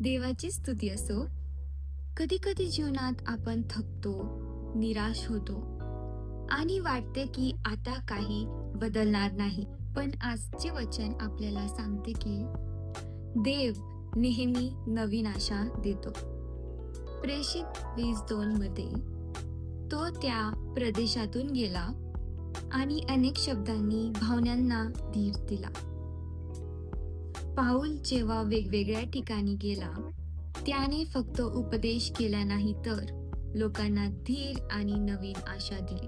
देवाची स्तुती असो. कधी कधी जीवनात आपण थकतो निराश होतो आणि वाटते की आता काही बदलणार नाही. पण आजचे वचन आपल्याला सांगते की देव नेहमी नवीन आशा देतो. प्रेषित वीस दोन मध्ये तो त्या प्रदेशातून गेला आणि अनेक शब्दांनी भावनांना धीर दिला. पाऊल जेव्हा वेगवेगळ्या ठिकाणी गेला त्याने फक्त उपदेश केला नाही तर लोकांना धीर आणि नवीन आशा दिली.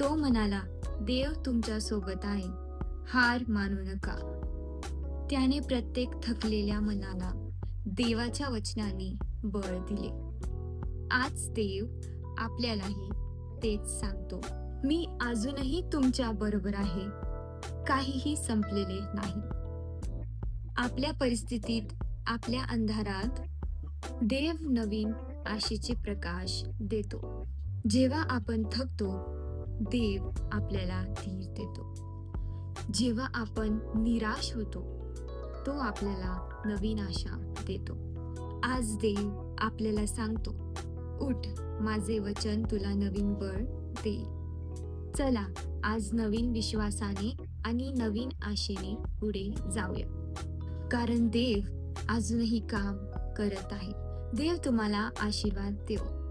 तो म्हणाला देव तुमच्यासोबत आहे. हार मानू नका. त्याने प्रत्येक थकलेल्या मनाला देवाच्या वचनाने बळ दिले. आज देव आपल्यालाही तेच सांगतो. मी अजूनही तुमच्या बरोबर आहे. काहीही संपलेले नाही. आपल्या परिस्थितीत आपल्या अंधारात देव नवीन आशेचे प्रकाश देतो. जेव्हा आपण थकतो देव आपल्याला धीर देतो. जेव्हा आपण निराश होतो तो आपल्याला नवीन आशा देतो. आज देव आपल्याला सांगतो उठ माझे वचन तुला नवीन बळ देईल चला आज नवीन विश्वासाने आणि नवीन आशेने पुढे जाऊया. कारण देव अजूनही काम करत आहे. देव तुम्हाला आशीर्वाद देव.